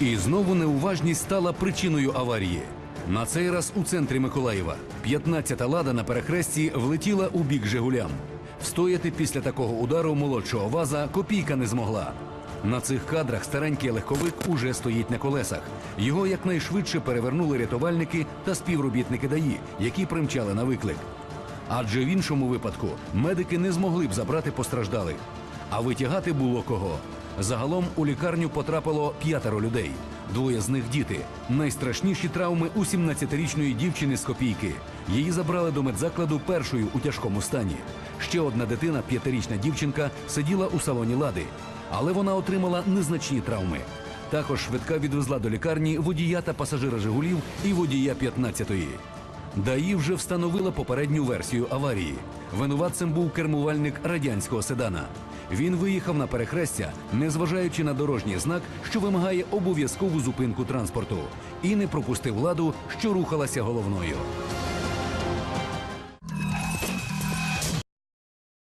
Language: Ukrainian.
І знову неуважність стала причиною аварії. На цей раз у центрі Миколаєва 15-та лада на перехресті влетіла у бік Жигулям. Встояти після такого удару молодшого ваза копійка не змогла. На цих кадрах старенький легковик уже стоїть на колесах. Його якнайшвидше перевернули рятувальники та співробітники ДАІ, які примчали на виклик. Адже в іншому випадку медики не змогли б забрати постраждалих. А витягати було кого. Загалом у лікарню потрапило п'ятеро людей. Двоє з них діти. Найстрашніші травми у 17-річної дівчини з копійки. Її забрали до медзакладу першою у тяжкому стані. Ще одна дитина, п'ятирічна дівчинка, сиділа у салоні лади, але вона отримала незначні травми. Також швидка відвезла до лікарні водія та пасажира Жигулів і водія 15-ї. ДАІ вже встановила попередню версію аварії. Винуватцем був кермувальник радянського седана. Він виїхав на перехрестя, незважаючи на дорожній знак, що вимагає обов'язкову зупинку транспорту, і не пропустив ладу, що рухалася головною.